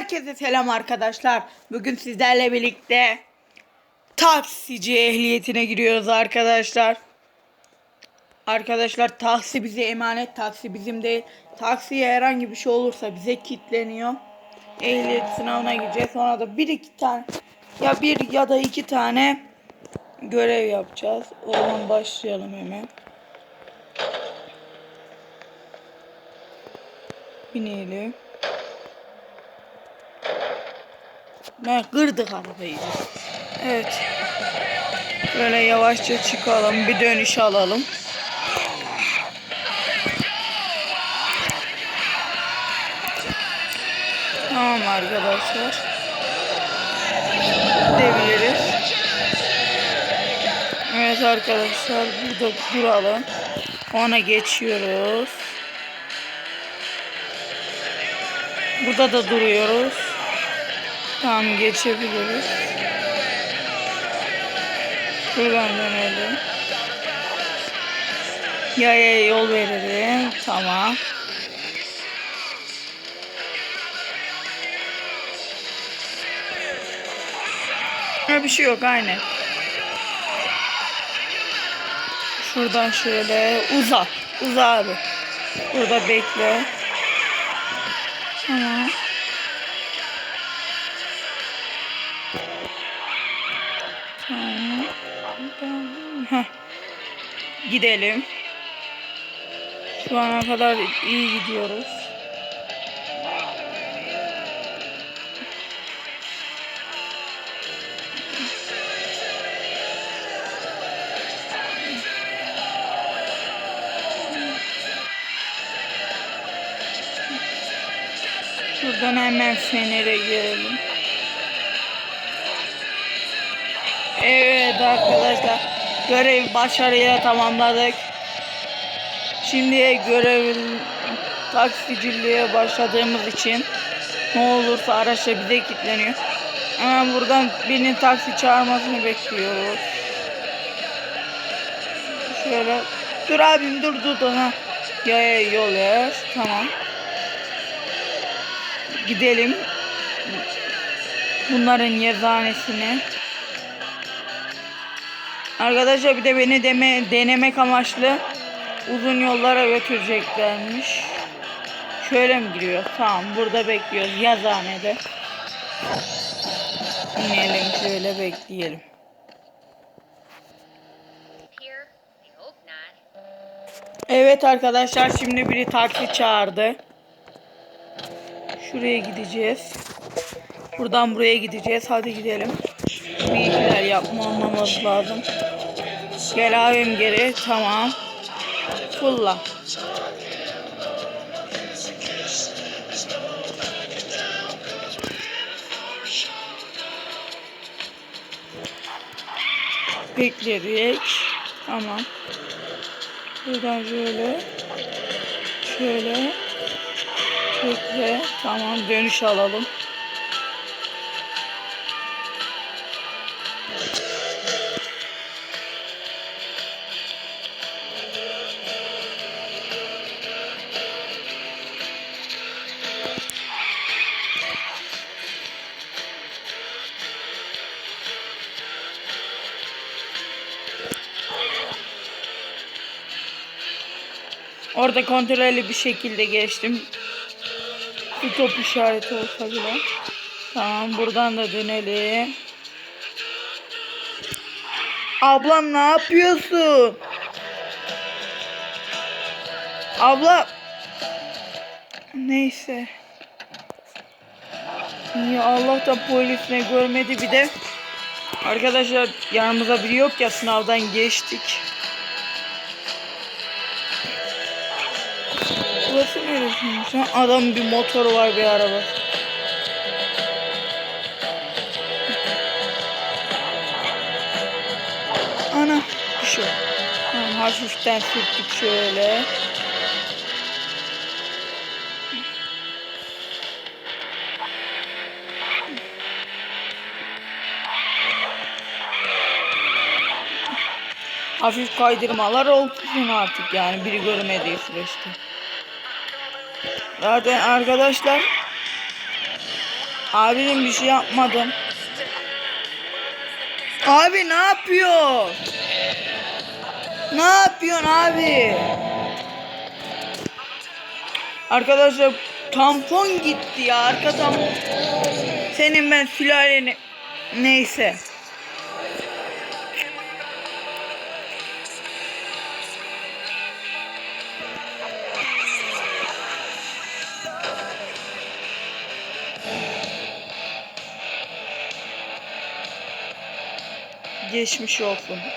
Herkese selam arkadaşlar. Bugün sizlerle birlikte taksici ehliyetine giriyoruz arkadaşlar. Arkadaşlar taksi bize emanet, taksi bizim değil. Taksiye herhangi bir şey olursa bize kilitleniyor. Ehliyet sınavına gireceğiz. Sonra da bir iki tane ya bir ya da iki tane görev yapacağız. O zaman başlayalım hemen. Binelim. Ne kırdık arabayı. Evet. Böyle yavaşça çıkalım. Bir dönüş alalım. Tamam arkadaşlar. Gidebiliriz. Evet arkadaşlar burada duralım. Ona geçiyoruz. Burada da duruyoruz. Tamam geçebiliriz. Buradan dönelim. Yaya yol verelim. Tamam. Ha, bir şey yok aynen. Şuradan şöyle uza. Uza abi. Burada bekle. Tamam. Heh. Gidelim. Şu ana kadar iyi gidiyoruz. Şuradan hemen Fener'e gelelim. Evet arkadaşlar. Görev başarıyla tamamladık. Şimdi görev taksiciliğe başladığımız için ne olursa araçla bize kilitleniyor. Hemen buradan birinin taksi çağırmasını bekliyoruz. Şöyle dur abim dur dur ha. Yaya yol ver. Tamam. Gidelim. Bunların yezanesine. Arkadaşlar bir de beni deme, denemek amaçlı uzun yollara götüreceklermiş. Şöyle mi giriyor? Tamam burada bekliyoruz yazanede. İnelim şöyle bekleyelim. Evet arkadaşlar şimdi biri taksi çağırdı. Şuraya gideceğiz. Buradan buraya gideceğiz. Hadi gidelim. Bir işler yapmamamız lazım. Gel abim geri. Tamam. Fulla. Bekledik. Tamam. Buradan şöyle. Şöyle. Bekle. Tamam dönüş alalım. Orada kontrollü bir şekilde geçtim. Bir top işareti olsa bile. Tamam buradan da dönelim. Ablam ne yapıyorsun? Abla. Neyse. Ya Allah da polis ne görmedi bir de. Arkadaşlar yanımıza biri yok ya sınavdan geçtik. Burası neresiymiş ha? Adam bir motoru var bir araba. Ana bir şey. Tamam, hafiften sürttük şöyle. Hafif kaydırmalar olsun artık yani biri görmediği süreçte. Zaten arkadaşlar Abicim bir şey yapmadım. Abi ne yapıyor? Ne yapıyorsun abi? Arkadaşlar tampon gitti ya arka. Senin ben sülaleni neyse. Geçmiş olsun.